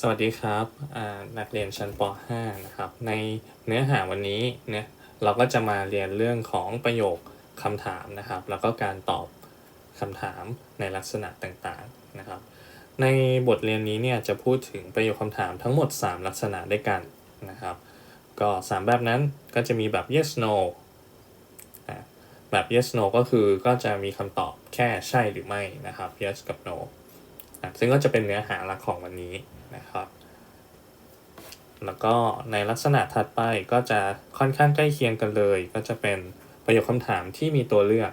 สวัสดีครับนักเรียนชั้นป .5 นะครับ ในเนื้อหาวันนี้เนี่ยเราก็จะมาเรียนเรื่องของประโยคคำถามนะครับ แล้วก็การตอบคำถามในลักษณะต่างๆนะครับ ในบทเรียนนี้เนี่ยจะพูดถึงประโยคคำถามทั้งหมด 3 ลักษณะด้วยกันนะครับ ก็ 3 แบบนั้นก็จะมีแบบ yes no แบบ yes no ก็คือก็จะมีคำตอบแค่ใช่หรือไม่นะครับ yes กับ no ซึ่งก็จะเป็นเนื้อหาหลักของวันนี้ นะครับ แล้วก็ในลักษณะถัดไปก็จะค่อนข้างใกล้เคียงกันเลย ก็จะเป็นประโยคคำถามที่มีตัวเลือก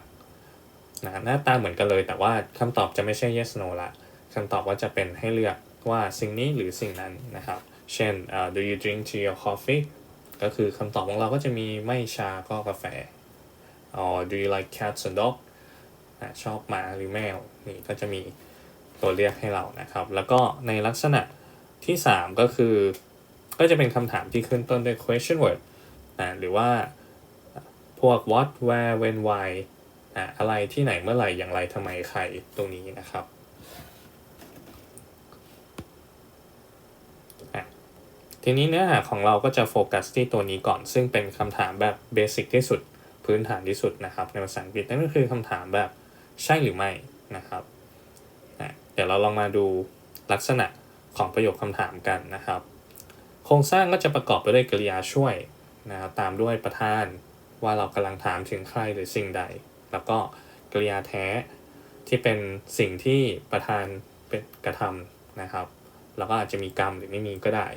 นะหน้าตาเหมือนกันเลย แต่ว่าคำตอบจะไม่ใช่ yes no ละคำตอบว่าจะเป็นให้เลือกว่าสิ่งนี้หรือสิ่งนั้นนะครับ เช่น uh, do you drink tea or coffee ก็คือคำตอบของเราก็จะมีไม่ชาก็กาแฟ or do you like cats and dog อะชอบหมาหรือแมวนี่ก็จะมีตัวเลือกให้เรานะครับ แล้วก็ในลักษณะ ที่ 3 ก็คือ ก็จะเป็นคำถามที่ขึ้นต้นด้วย question word อะหรือว่าพวก what where when why อะอะไรที่ไหนเมื่อไหร่ อย่างไรทำไมใครตรงนี้นะครับทีนี้เนื้อหาของเราก็จะโฟกัสที่ตัวนี้ก่อน ซึ่งเป็นคำถามแบบเบสิกที่สุดพื้นฐานที่สุดนะครับ ในภาษาอังกฤษนั่นก็คือคำถามแบบใช่หรือไม่นะครับอะเดี๋ยวเราลองมาดูลักษณะ ของประโยคคำถามกันนะครับ โครงสร้างก็จะประกอบไปด้วยกริยาช่วยนะครับตามด้วยประธานว่าเรากำลังถามถึงใครหรือสิ่งใด แล้วก็กริยาแท้ที่เป็นสิ่งที่ประธานเป็นกระทำนะครับ แล้วก็อาจจะมีกรรมหรือไม่มีก็ได้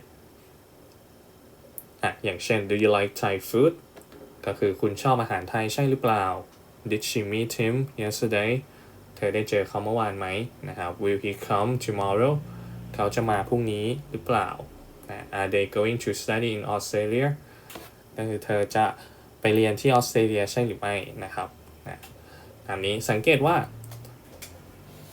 อะอย่างเช่น do you like Thai food ก็คือคุณชอบอาหารไทยใช่หรือเปล่า did she meet him yesterday เธอได้เจอเขาเมื่อวานไหมนะครับ will he come tomorrow เขาจะมาพรุ่งนี้หรือเปล่า Are they going to study in Australia ก็คือเธอจะไปเรียนที่ออสเตรเลียใช่หรือไม่นะครับนะตามนี้สังเกตว่า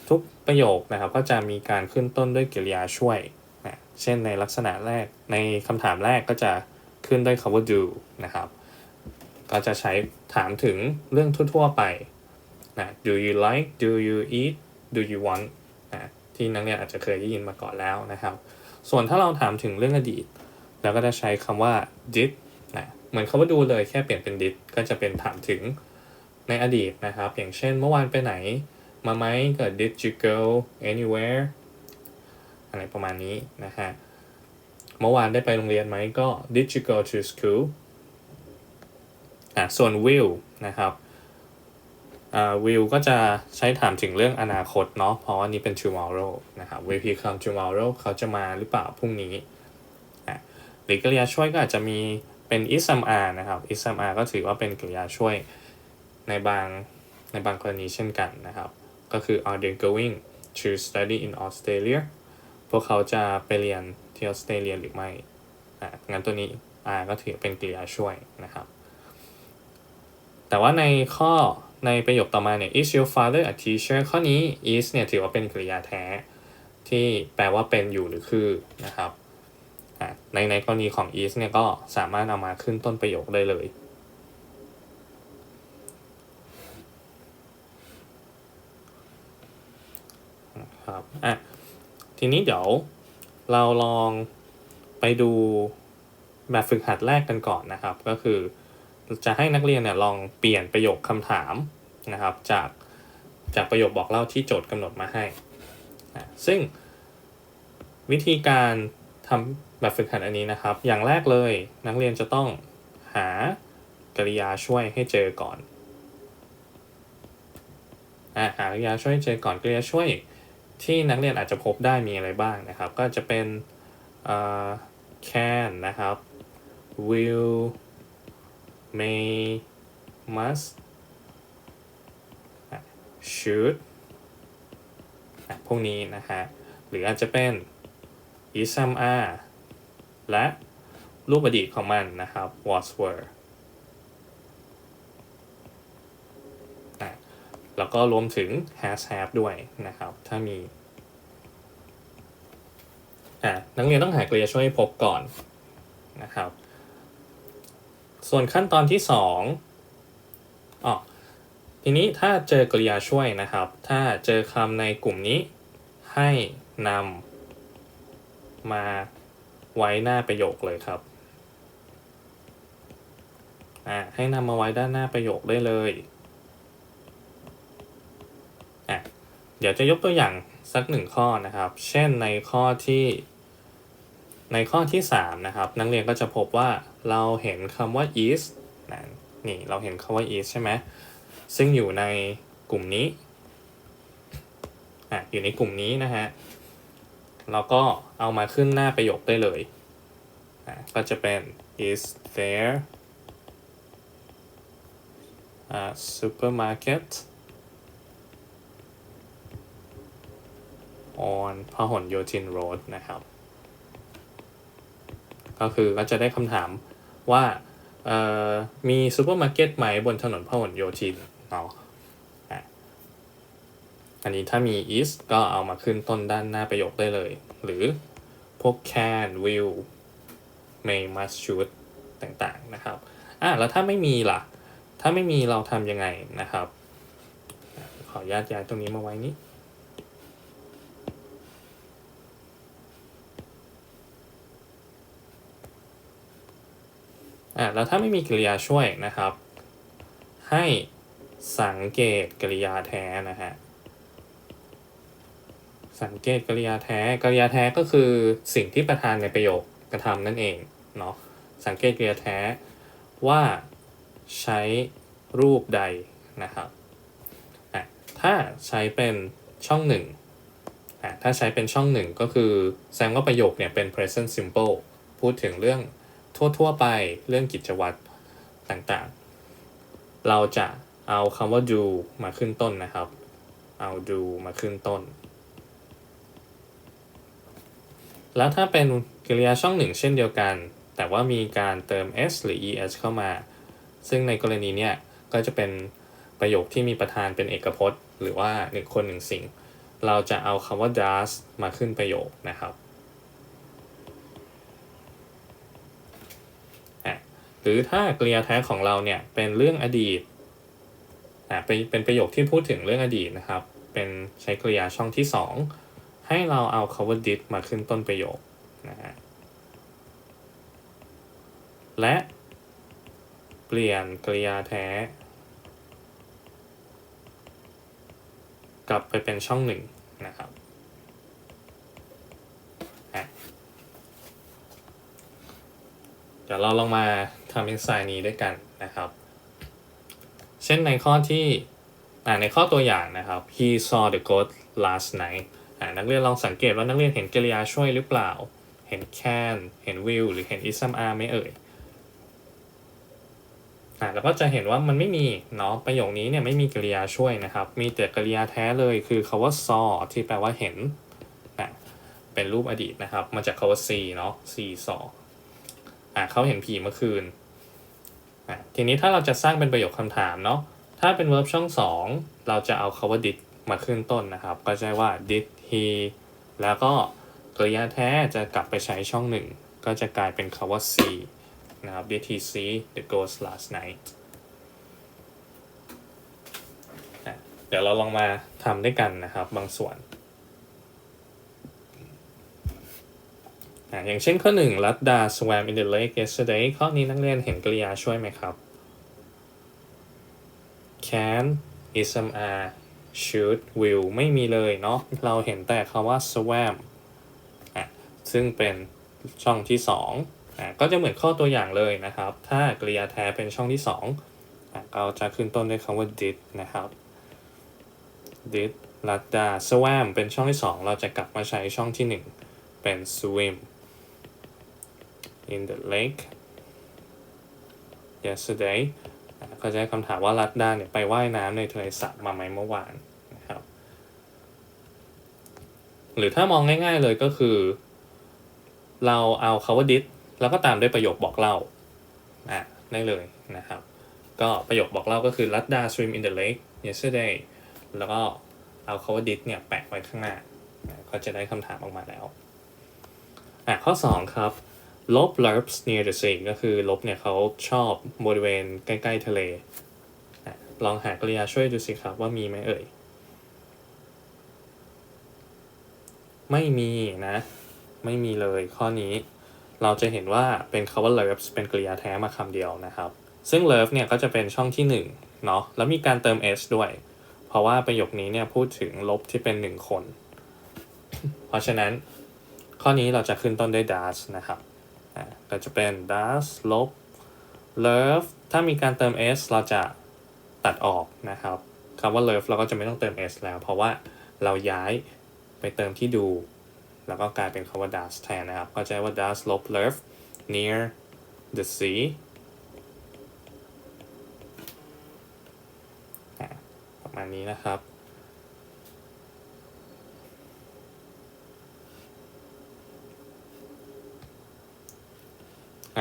ทุกประโยคนะครับก็จะมีการขึ้นต้นด้วยกริยาช่วยนะเช่นในลักษณะแรกในคำถามแรกก็จะขึ้นด้วยคำว่า do นะครับ ก็จะใช้ถามถึงเรื่องทั่วๆไปนะ do you like do you eat do you want นะ ที่นักเรียนอาจจะเคยได้ยินมาก่อนแล้วนะครับ ส่วนถ้าเราถามถึงเรื่องอดีตเราก็จะใช้คำว่า did นะเหมือนคำว่าดูเลยแค่เปลี่ยนเป็น did ก็จะเป็นถามถึงในอดีตนะครับ อย่างเช่นเมื่อวานไปไหน มาไหมก็ did you go anywhere อะไรประมาณนี้นะฮะเมื่อวานได้ไปโรงเรียนไหมก็ did you go to school อะส่วน will นะครับ อ่า will ก็จะใช้ถามถึงเรื่องอนาคตเนาะเพราะว่านี่เป็น tomorrow นะครับ will he come tomorrow เขาจะมาหรือเปล่าพรุ่งนี้อะหรือกริยาช่วยก็อาจจะมีเป็น is some are นะครับ is some are ก็ถือว่าเป็นกริยาช่วยในบางในบางกรณีเช่นกันนะครับ ก็คือ are they going to study in Australia พวกเขาจะไปเรียนที่ออสเตรเลียหรือไม่อะงั้นตัวนี้ are ก็ถือเป็นกริยาช่วยนะครับ แต่ว่าในข้อ ในประโยคต่อมาเนี่ย is your father a teacher ข้อนี้ is เนี่ยถือว่าเป็นกริยาแท้ ที่แปลว่าเป็นอยู่หรือคือนะครับอะในในกรณีของ is เนี่ยก็สามารถเอามาขึ้นต้นประโยคได้เลยครับอะทีนี้เดี๋ยวเราลองไปดูแบบฝึกหัดแรกกันก่อนนะครับ ก็คือ จะให้นักเรียนเนี่ยลองเปลี่ยนประโยคคำถามนะครับ จากจากประโยคบอกเล่าที่โจทย์กำหนดมาให้นะซึ่งวิธีการทำแบบฝึกหัดอันนี้นะครับ อย่างแรกเลยนักเรียนจะต้องหากริยาช่วยให้เจอก่อนอาหากริยาช่วยเจอก่อนกริยาช่วยที่นักเรียนอาจจะพบได้มีอะไรบ้างนะครับ ก็จะเป็น can นะครับ will may must should พวกนี้นะฮะ หรืออาจจะเป็น is some are และรูปอดีตของมันนะครับ was were อะแล้วก็รวมถึง has have ด้วยนะครับ ถ้ามีอะนักเรียนต้องหาเกริยช่วยพบก่อนนะครับ ส่วนขั้นตอนที่สองอ๋อทีนี้ถ้าเจอกริยาช่วยนะครับ ถ้าเจอคำในกลุ่มนี้ ให้นำมาไว้หน้าประโยคเลยครับอ่าให้นำมาไว้ด้านหน้าประโยคได้เลยอะเดี๋ยวจะยกตัวอย่างสักหนึ่งข้อนะครับ เช่นในข้อที่ ในข้อที่ 3 นะครับ นักเรียนก็จะพบว่า เราเห็นคำว่า is นะนี่เราเห็นคำว่า is ใช่ไหมซึ่งอยู่ในกลุ่มนี้อะอยู่ในกลุ่มนี้นะฮะเราก็เอามาขึ้นหน้าประโยคได้เลยอะก็จะเป็น is there a supermarket on พหลโยธิน road นะครับ ก็คือก็จะได้คำถาม ว่ามีซูเปอร์มาร์เก็ตไหมบนถนนพหลโยธินเนาะอะอันนี้ถ้ามี is ก็เอามาขึ้นต้นด้านหน้าประโยคได้เลย หรือพวก can will may must should ต่างๆนะครับอะแล้วถ้าไม่มีล่ะ ถ้าไม่มีเราทำยังไงนะครับ ขออนุญาตย้ายตรงนี้มาไว้นี้ อะแล้วถ้าไม่มีกริยาช่วยนะครับ ให้สังเกตกริยาแท้นะฮะสังเกตกริยาแท้กริยาแท้ก็คือสิ่งที่ประธานในประโยคกระทำนั่นเองเนาะสังเกตกริยาแท้ว่าใช้รูปใดนะครับอะถ้าใช้เป็นช่องหนึ่งอะถ้าใช้เป็นช่องหนึ่งก็คือแสดงว่าประโยคเนี่ยเป็น present simple พูดถึงเรื่อง ทั่ว ๆ ไปเรื่องกิจวัตรต่างๆ เราจะเอาคำว่า do มาขึ้นต้นนะครับ เอา do มาขึ้นต้น แล้วถ้าเป็นกริยาช่องหนึ่งเช่นเดียวกัน แต่ว่ามีการเติม s หรือ es เข้ามา ซึ่งในกรณีเนี้ยก็จะเป็นประโยคที่มีประธานเป็นเอกพจน์ หรือว่าหนึ่งคนหนึ่งสิ่ง เราจะเอาคำว่า does มาขึ้นประโยคนะครับ หรือถ้ากริยาแท้ของเราเนี่ยเป็นเรื่องอดีตอ่าเป็นเป็นประโยคที่พูดถึงเรื่องอดีตนะครับ เป็นใช้กริยาช่องที่ 2 ให้เราเอาคำว่า did มาขึ้นต้นประโยคนะฮะและเปลี่ยนกริยาแท้ กลับไปเป็นช่องหนึ่งนะครับอะเดี๋ยวเราลองมาทำ exercise นี้ด้วยกันนะครับ เช่นในข้อที่ในข้อตัวอย่างนะครับ he saw the ghost last night นักเรียนลองสังเกตว่านักเรียนเห็นกริยาช่วยหรือเปล่า เห็น can เห็น will หรือเห็น is some are ไหม่เอ่ยอ่าแล้วก็จะเห็นว่ามันไม่มีเนาะประโยคนี้เนี่ยไม่มีกริยาช่วยนะครับ มีแต่กริยาแท้เลยคือคาว่า saw ที่แปลว่าเห็นอะเป็นรูปอดีตนะครับ มาจากคาว่า see เนาะ see saw อะเขาเห็นผีเมื่อคืนอะทีนี้ถ้าเราจะสร้างเป็นประโยคคำถามเนาะถ้าเป็น verb ช่องสองเราจะเอาคาว่า did มาขึ้นต้นนะครับ ก็จะว่า did he แล้วก็กริยาแท้จะกลับไปใช้ช่องหนึ่งก็จะกลายเป็นคาว่า see นะครับ did he see the ghost last night เดี๋ยวเราลองมาทำด้วยกันนะครับบางส่วน อะอย่างเช่นข้อหนึ่งรัตดา swam in the lake yesterday ข้อนี้นักเรียนเห็นกริยาช่วยไหมครับ can ism are should will ไม่มีเลยเนาะเราเห็นแต่คำว่า swam อะซึ่งเป็นช่องที่สองอะก็จะเหมือนข้อตัวอย่างเลยนะครับ ถ้ากริยาแท้เป็นช่องที่สองอะเราจะขึ้นต้นด้วยคำว่า did นะครับ did รัตดา swam เป็นช่องที่สองเราจะกลับมาใช้ช่องที่หนึ่งเป็น swim in the lake yesterday ก็จะให้คำถามว่ารัตดาเนี่ยไปว่ายน้ำในทะเลสาบมาไหมเมื่อวานนะครับ หรือถ้ามองง่ายๆเลยก็คือ เราเอาคาว่า did แล้วก็ตามด้วยประโยคบอกเล่าอะได้เลยนะครับ ก็ประโยคบอกเล่าก็คือรัตดา swim in the lake yesterday แล้วก็เอาคาว่า did เนี่ยแปะไว้ข้างหน้า ก็จะได้คำถามออกมาแล้วอะข้อ 2 ครับ ลบ verbs near the sea ก็คือลบเนี่ยเขาชอบบริเวณใกล้ ๆ ทะเล ลองหากริยาช่วยดูสิครับว่ามีไหมเอ่ย ไม่มีนะ ไม่มีเลยข้อนี้เราจะเห็นว่าเป็นคำว่า loves เป็นกริยาแท้มาคำเดียวนะครับ ซึ่ง love เนี่ยก็จะเป็นช่องที่ 1 เนาะแล้วมีการเติม s ด้วย เพราะว่าประโยคนี้เนี่ยพูดถึงลบที่เป็น 1 คน เพราะฉะนั้นข้อนี้เราจะขึ้นต้นด้วย does นะครับ ก็จะเป็น does ลบ love ถ้ามีการเติม s เราจะตัดออกนะครับคำว่า love เราก็จะไม่ต้องเติม s แล้ว เพราะว่าเราย้ายไปเติมที่ดู แล้วก็กลายเป็นคำว่า does แทนนะครับ ก็จะว่า does ลบ love near the sea ประมาณนี้นะครับ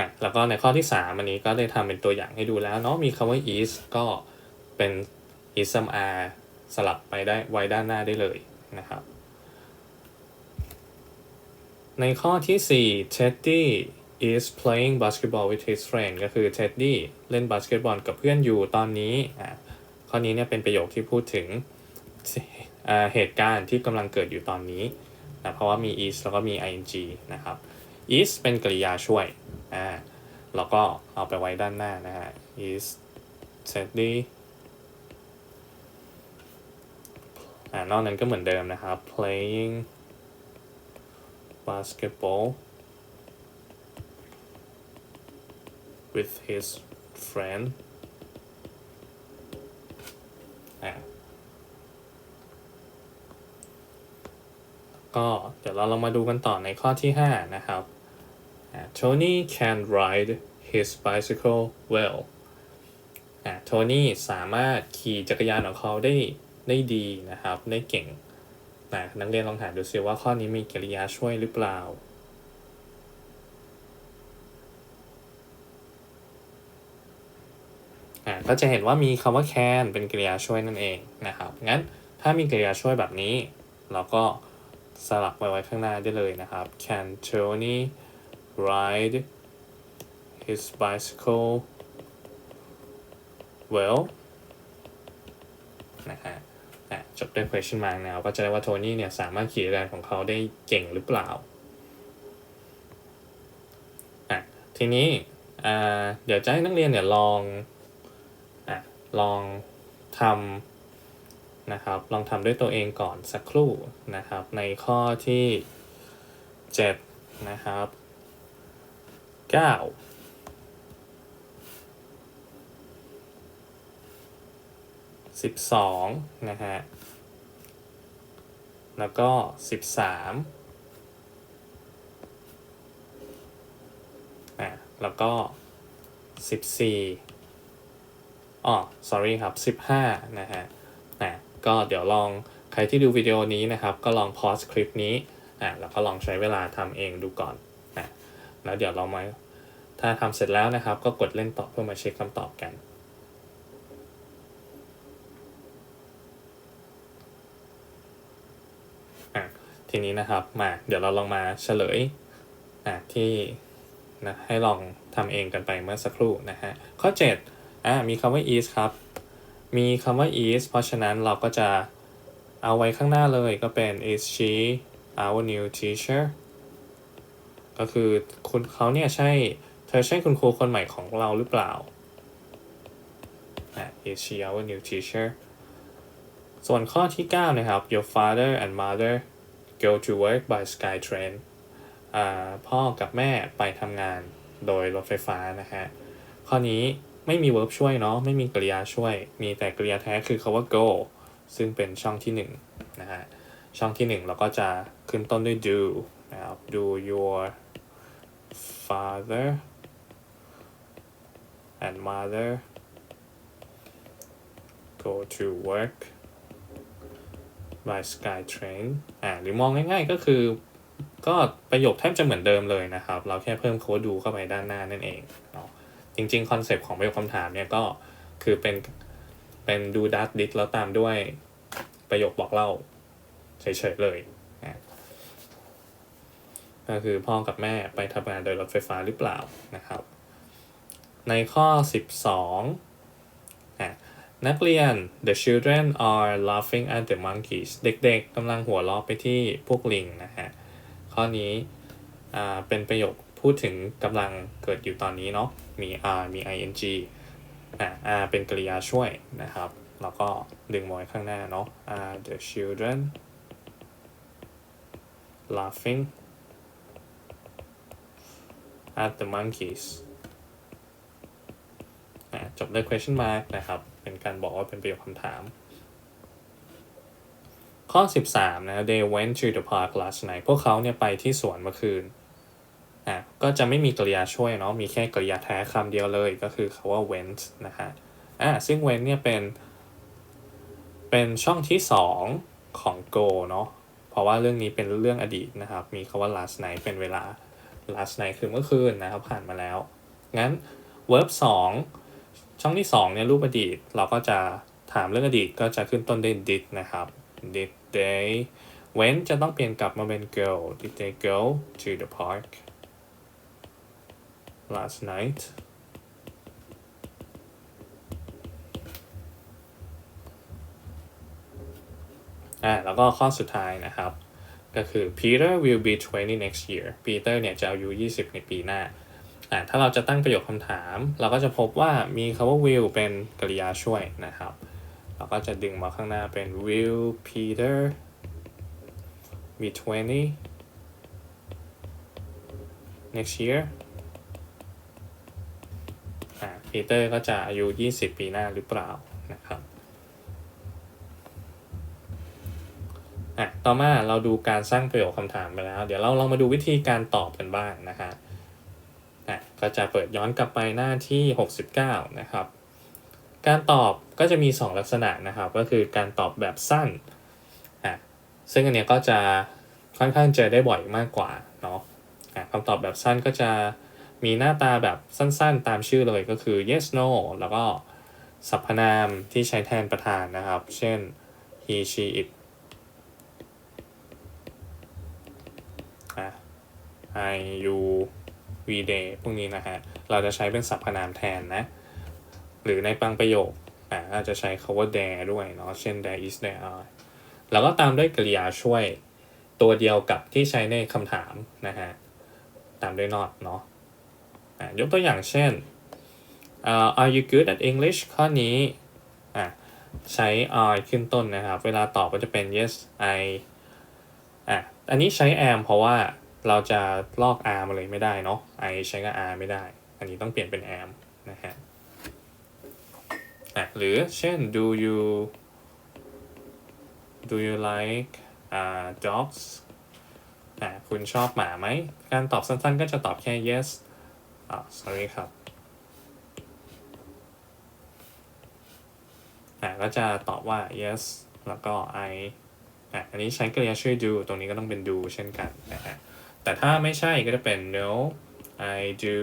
อะแล้วก็ในข้อที่ 3 อันนี้ก็ได้ทำเป็นตัวอย่างให้ดูแล้วเนาะมีคำว่า is ก็เป็น is some are สลับไปได้ไว้ด้านหน้าได้เลยนะครับ ในข้อที่ 4 Teddy is playing basketball with his friend ก็คือ Teddy เล่นบาสเกตบอลกับเพื่อนอยู่ตอนนี้อะข้อนี้เนี่ยเป็นประโยคที่พูดถึงเหตุการณ์ที่กำลังเกิดอยู่ตอนนี้นะเพราะว่ามี is แล้วก็มี ing นะครับ is เป็นกริยาช่วย อ่าแล้วก็เอาไปไว้ด้านหน้านะฮะ is Teddy อ่านอกนั้นก็เหมือนเดิมนะครับ playing basketball with his friend อะก็เดี๋ยวเราลองมาดูกันต่อในข้อที่ 5 นะครับ Tony can ride his bicycle well โทนี่สามารถขี่จักรยานของเขาได้ได้ดีนะครับ ได้เก่งนะนักเรียนลองถามดูซิว่าข้อนี้มีกริยาช่วยหรือเปล่า ก็จะเห็นว่ามีคำว่า can เป็นกริยาช่วยนั่นเองนะครับ งั้นถ้ามีกริยาช่วยแบบนี้ เราก็สลักไปไว้ข้างหน้าได้เลยนะครับ can Tony ride his bicycle well นะฮะจบด้วย question mark แล้วก็จะได้ว่าโทนี่เนี่ยสามารถขี่จักรยานของเขาได้เก่งหรือเปล่าอะทีนี้อ่าเดี๋ยวจะให้นักเรียนเนี่ยลองอะลองทำนะครับลองทำด้วยตัวเองก่อนสักครู่นะครับ ในข้อที่ 7 นะครับ 9สิบสองนะฮะ แล้วก็สิบสามอะแล้วก็สิบสี่อ๋อ sorry ครับสิบห้านะฮะนะก็เดี๋ยวลองใครที่ดูวิดีโอนี้นะครับ ก็ลองพอสคลิปนี้อะแล้วก็ลองใช้เวลาทำเองดูก่อน แล้วเดี๋ยวเรามาถ้าทำเสร็จแล้วนะครับ ก็กดเล่นต่อเพื่อมาเช็คคำตอบกันทีนี้นะครับมาเดี๋ยวเราลองมาเฉลยอะที่นะให้ลองทำเองกันไปเมื่อสักครู่นะฮะข้อ7อะมีคำว่า is ครับ มีคำว่า is เพราะฉะนั้นเราก็จะเอาไว้ข้างหน้าเลยก็เป็น is she our new teacher ก็คือคุณเขาเนี่ยใช่เธอใช่คุณครูคนใหม่ของเราหรือเปล่าอะ is she our new teacher ส่วนข้อที่ 9 นะครับ your father and mother go to work by SkyTrain พ่อกับแม่ไปทำงานโดยรถไฟฟ้านะฮะ ข้อนี้ไม่มี verb ช่วยเนาะ ไม่มีกริยาช่วย มีแต่กริยาแท้คือคาว่า go ซึ่งเป็นช่องที่1นะฮะ ช่องที่ 1 เราก็จะขึ้นต้นด้วย do นะครับ do your father and mother go to work by SkyTrain อ่าหรือมองง่ายๆก็คือ ก็ประโยคแทบจะเหมือนเดิมเลยนะครับ เราแค่เพิ่มคำว่าดูเข้าไปด้านหน้านั่นเองเนาะจริงๆ คอนเซปต์ของประโยคคำถามเนี่ยก็คือเป็น เป็นดูดักดิสแล้วตามด้วยประโยคบอกเล่าเฉยๆเลย ก็คือพ่อกับแม่ไปทำงานโดยรถไฟฟ้าหรือเปล่านะครับ ในข้อ 12อะนักเรียน the children are laughing at the monkeys เด็กๆกำลังหัวเราะไปที่พวกลิงนะฮะ ข้อนี้อ่าเป็นประโยคพูดถึงกำลังเกิดอยู่ตอนนี้เนาะ มี are มี ing อ่า are เป็นกริยาช่วยนะครับ แล้วก็ดึงมาไว้ข้างหน้าเนาะ are the children laughing at the monkeys จบด้วย question mark นะครับ เป็นการบอกว่าเป็นประโยคคำถาม ข้อ 13 นะ they went to the park last night พวกเขาเนี่ยไปที่สวนเมื่อคืนอะก็จะไม่มีกริยาช่วยเนาะ มีแค่กริยาแท้คำเดียวเลยก็คือคาว่า went นะฮะอะซึ่ง went เนี่ยเป็น เป็นช่องที่ 2 ของ go เนาะ เพราะว่าเรื่องนี้เป็นเรื่องอดีตนะครับ มีคาว่า last night เป็นเวลา last night คือเมื่อคืนนะครับผ่านมาแล้ว งั้น verb 2 ช่องที่2เนี่ยรูปอดีต เราก็จะถามเรื่องอดีตก็จะขึ้นต้นด้วย did นะครับ did they when จะต้องเปลี่ยนกลับมาเป็น go did they go to the park last night อ่าแล้วก็ข้อสุดท้ายนะครับ ก็คือ Peter will be 20 next year Peter เนี่ยจะอายุ 20 ในปีหน้าอ่าถ้าเราจะตั้งประโยคคำถาม เราก็จะพบว่ามีคำว่า will เป็นกริยาช่วยนะครับ เราก็จะดึงมาข้างหน้าเป็น will Peter be 20 next year อ่า Peter ก็จะอายุ 20 ปีหน้าหรือเปล่านะครับ อะต่อมาเราดูการสร้างประโยคคำถามไปแล้ว เดี๋ยวเราลองมาดูวิธีการตอบกันบ้างนะฮะอะก็จะเปิดย้อนกลับไปหน้าที่ 69 นะครับ การตอบก็จะมี 2 ลักษณะนะครับ ก็คือการตอบแบบสั้นอะซึ่งอันเนี้ยก็จะค่อนข้างเจอได้บ่อยมากกว่าเนาะอะคำตอบแบบสั้นก็จะมีหน้าตาแบบสั้นๆ ตามชื่อเลยก็คือ yes no แล้วก็สรรพนามที่ใช้แทนประธานนะครับ เช่น he she it อะ I you we they พวกนี้นะฮะ เราจะใช้เป็นสรรพนามแทนนะ หรือในบางประโยคอะอาจจะใช้คาว่า there ด้วยเนาะ เช่น there is there are แล้วก็ตามด้วยกริยาช่วยตัวเดียวกับที่ใช้ในคำถามนะฮะ ตามด้วย not เนาะอะยกตัวอย่างเช่นอ่า are you good at English ข้อนี้อะใช้ are ขึ้นต้นนะครับ เวลาตอบก็จะเป็น yes I อะอันนี้ใช้ am เพราะว่า เราจะลอก r มาเลยไม่ได้เนาะ I ใช้กับ r ไม่ได้ อันนี้ต้องเปลี่ยนเป็น am นะฮะอะหรือเช่น do you do you like uh, dogs อะคุณชอบหมาไหม การตอบสั้นๆ ก็จะตอบแค่ yes อ่า sorry ครับอะก็จะตอบว่า yes แล้วก็ I อะอันนี้ใช้กริยาช่วย do ตรงนี้ก็ต้องเป็น do เช่นกันนะฮะ แต่ถ้าไม่ใช่ก็จะเป็น no I do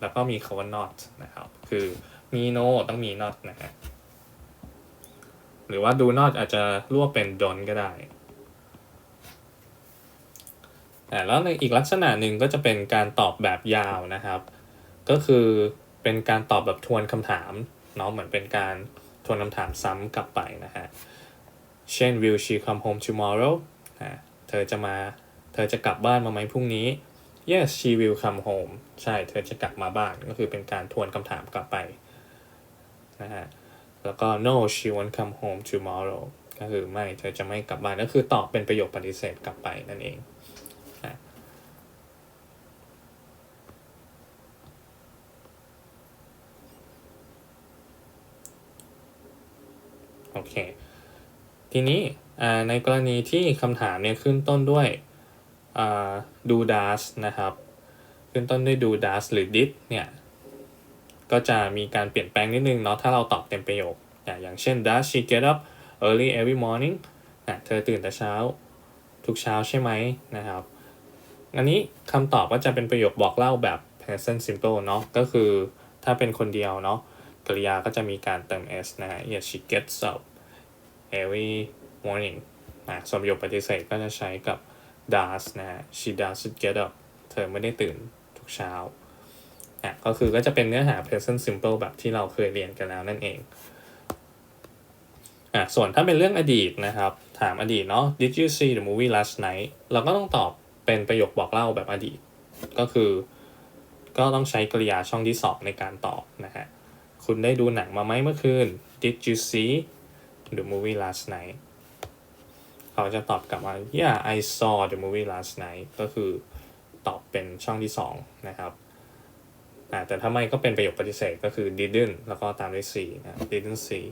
แล้วก็มีคำว่า not นะครับ คือมี no ต้องมี not นะฮะ หรือว่า do not อาจจะรวบเป็น don't ก็ได้อ่าแล้วในอีกลักษณะหนึ่งก็จะเป็นการตอบแบบยาวนะครับ ก็คือเป็นการตอบแบบทวนคำถามเนาะเหมือนเป็นการทวนคำถามซ้ำกลับไปนะฮะ เช่น will she come home tomorrow เธอจะมา เธอจะกลับบ้านมาไหมพรุ่งนี้ yes she will come home ใช่ เธอจะกลับมาบ้าน ก็คือเป็นการทวนคำถามกลับไปนะฮะ แล้วก็ no she won't come home tomorrow ก็คือไม่ เธอจะไม่กลับบ้าน ก็คือตอบเป็นประโยคปฏิเสธกลับไปนั่นเองโอเค ทีนี้ในกรณีที่คำถามเนี่ยขึ้นต้นด้วย ดู does นะครับ ขึ้นต้นด้วยดู does หรือ did เนี่ยก็จะมีการเปลี่ยนแปลงนิดนึงเนาะถ้าเราตอบเต็มประโยคอย่างเช่น does she get up early every morning นะเธอตื่นแต่เช้าทุกเช้าใช่ไหมนะครับ อันนี้คำตอบก็จะเป็นประโยคบอกเล่าแบบ present simple เนาะก็คือถ้าเป็นคนเดียวเนาะกริยาก็จะมีการเติม s นะฮะ yes she gets up every morning นะส่วนประโยคปฏิเสธก็จะใช้กับ does นะฮะ she doesn't get up เธอไม่ได้ตื่นทุกเช้าอะก็คือก็จะเป็นเนื้อหา present simple แบบที่เราเคยเรียนกันแล้วนั่นเองอะส่วนถ้าเป็นเรื่องอดีตนะครับ ถามอดีตเนาะ did you see the movie last night เราก็ต้องตอบเป็นประโยคบอกเล่าแบบอดีต ก็คือ ก็ต้องใช้กริยาช่องที่สองในการตอบนะฮะ คุณได้ดูหนังมาไหมเมื่อคืน Did you see the movie last night เขาจะตอบกลับว่า Yeah I saw the movie last night ก็คือตอบเป็นช่องที่สองนะครับอ่แต่ถ้าไม่ก็เป็นประโยคปฏิเสธก็คือ didn't แล้วก็ตามด้วย see นะ didn't see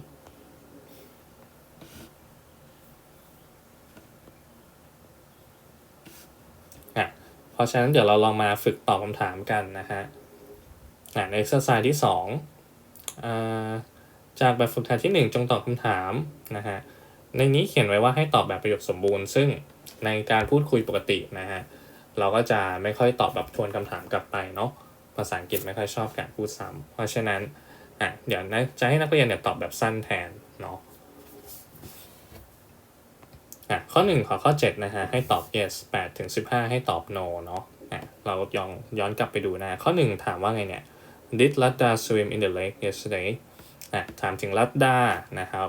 อะเพราะฉะนั้นเดี๋ยวเราลองมาฝึกตอบคำถามกันนะฮะอะใน exercise ที่สองอ่าจากแบบฝึกหัดที่หนึ่งจงตอบคำถามนะฮะ ในนี้เขียนไว้ว่าให้ตอบแบบประโยคสมบูรณ์ ซึ่งในการพูดคุยปกตินะฮะเราก็จะไม่ค่อยตอบแบบทวนคำถามกลับไปเนาะภาษาอังกฤษไม่ค่อยชอบการพูดซ้ำเพราะฉะนั้นอะเดี๋ยวนะจะให้นักเรียนเนี่ยตอบแบบสั้นแทนเนาะอะข้อ1ขอข้อ7นะฮะให้ตอบ yes 8ถึง15 ให้ตอบ no เนาะอะเราย้อนย้อนกลับไปดูนะ ข้อ 1 ถามว่าไงเนี่ย did Ladda swim in the lake yesterday อะถามถึงลัดดานะครับ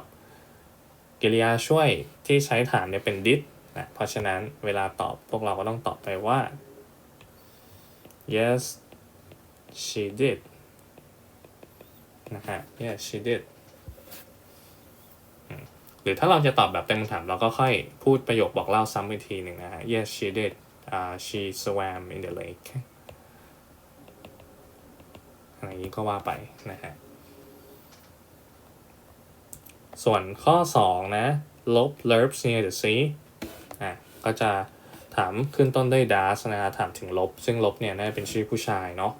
กริยาช่วยที่ใช้ถามเนี่ยเป็น did นะเพราะฉะนั้นเวลาตอบพวกเราก็ต้องตอบไปว่า yes she did นะฮะ yes she did หรือถ้าเราจะตอบแบบเต็มคำถามเราก็ค่อยพูดประโยคบอกเล่าซ้ำอีกทีหนึ่งนะฮะ yes she did uh, she swam in the lake อะไรอย่างนี้ก็ว่าไปนะฮะ ส่วนข้อ 2 นะลบ verbs near the sea อะก็จะถามขึ้นต้นด้วย does นะฮะถามถึงลบ ซึ่งลบเนี่ยน่าเป็นชื่อผู้ชายเนาะ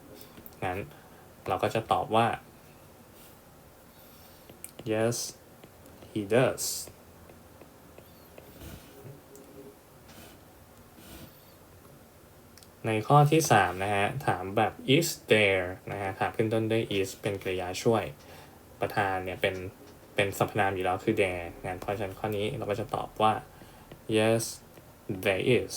งั้นเราก็จะตอบว่า yes he does ในข้อที่ 3 นะฮะ ถามแบบ is there นะฮะ ถามขึ้นต้นด้วย is เป็นกริยาช่วย ประธานเนี่ยเป็น เป็นสรรพนามอยู่แล้วคือ there งั้นเพราะฉะนั้นข้อนี้เราก็จะตอบว่า yes there is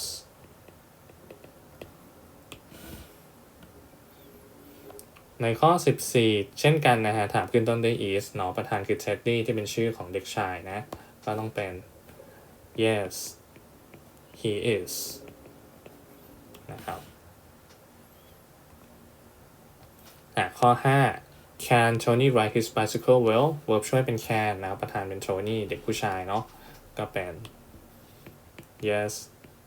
ในข้อ 14 เช่นกันนะฮะ ถามขึ้นต้นด้วย is เนาะประธานคือ Teddy ที่เป็นชื่อของเด็กชายนะ ก็ต้องเป็น yes he is นะครับข้อ 5 can Tony ride his bicycle well verb ช่วยเป็น can นะครับประธานเป็น Tony เด็กผู้ชายเนาะก็เป็น yes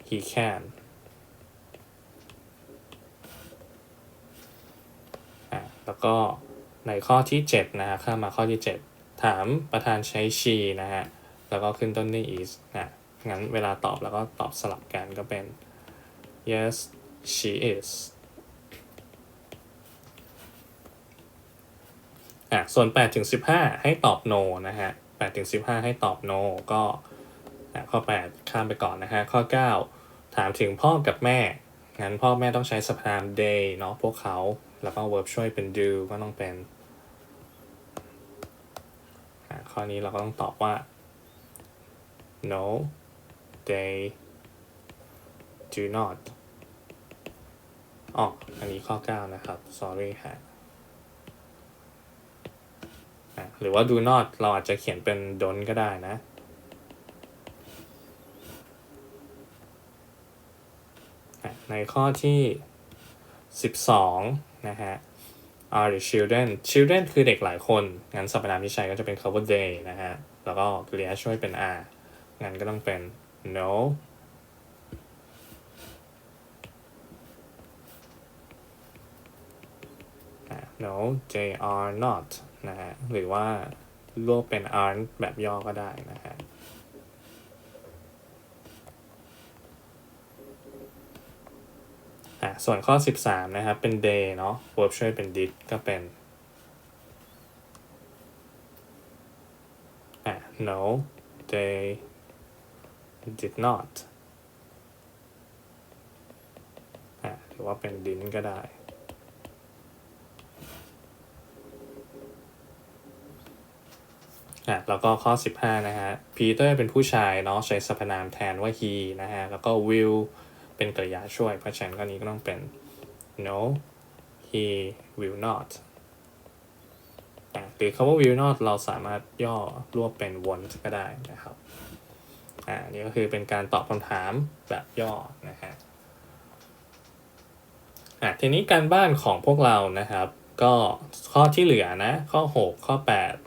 he can อะแล้วก็ในข้อที่ 7 นะฮะข้ามมาข้อที่ 7 ถามประธานใช้ she นะฮะ แล้วก็ขึ้นต้นด้วย is นะงั้นเวลาตอบแล้วก็ตอบสลับกันก็เป็น yes she is อะส่วน8ถึง15 ให้ตอบ no นะฮะ8ถึง15 ให้ตอบ no ก็อะข้อ 8 ข้ามไปก่อนนะฮะ ข้อ 9 ถามถึงพ่อกับแม่ งั้นพ่อแม่ต้องใช้สรรพนาม they เนาะพวกเขา แล้วก็ verb ช่วยเป็น do ก็ต้องเป็นอะข้อนี้เราก็ต้องตอบว่า no they do not อ๋ออันนี้ข้อ 9 นะครับ sorry ฮะะหรือว่า do not เราอาจจะเขียนเป็น don't ก็ได้นะ ในข้อที่ 12 นะฮะ are the children children คือเด็กหลายคน งั้นสรรพนามที่ใช้ก็จะเป็น cover they นะฮะ แล้วก็กริยาช่วยเป็น are งั้นก็ต้องเป็น no no they are not นะฮะหรือว่ารวบเป็น aren't แบบย่อก็ได้นะฮะอะส่วนข้อ 13 นะครับ เป็น day เนาะ verb ช่วยเป็น did ก็เป็นอะ no they did not อะหรือว่าเป็น didn't ก็ได้ อะแล้วก็ข้อ 15 นะฮะ Peter เป็นผู้ชายเนาะใช้สรรพนามแทนว่า he นะฮะ แล้วก็ will เป็นกริยาช่วย เพราะฉะนั้นข้อนี้ก็ต้องเป็น no he will not อะหรือคำว่า will not เราสามารถย่อรวบเป็น won't ก็ได้นะครับ อ่า นี่ก็คือเป็นการตอบคำถามแบบย่อนะฮะ อะ ทีนี้การบ้านของพวกเรานะครับ ก็ข้อที่เหลือนะ ข้อ 6 ข้อ 8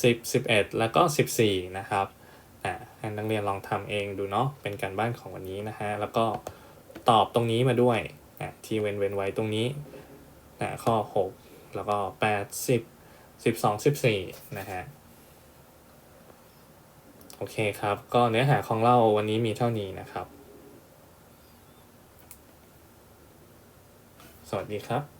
10 11 แล้วก็ 14 นะครับอะให้นักเรียนลองทำเองดูเนาะเป็นการบ้านของวันนี้นะฮะแล้วก็ตอบตรงนี้มาด้วยอะที่เว้นเว้นไว้ตรงนี้อะข้อ 6 แล้วก็ 8 10 12 14 นะฮะโอเคครับ ก็เนื้อหาของเราวันนี้มีเท่านี้นะครับ สวัสดีครับ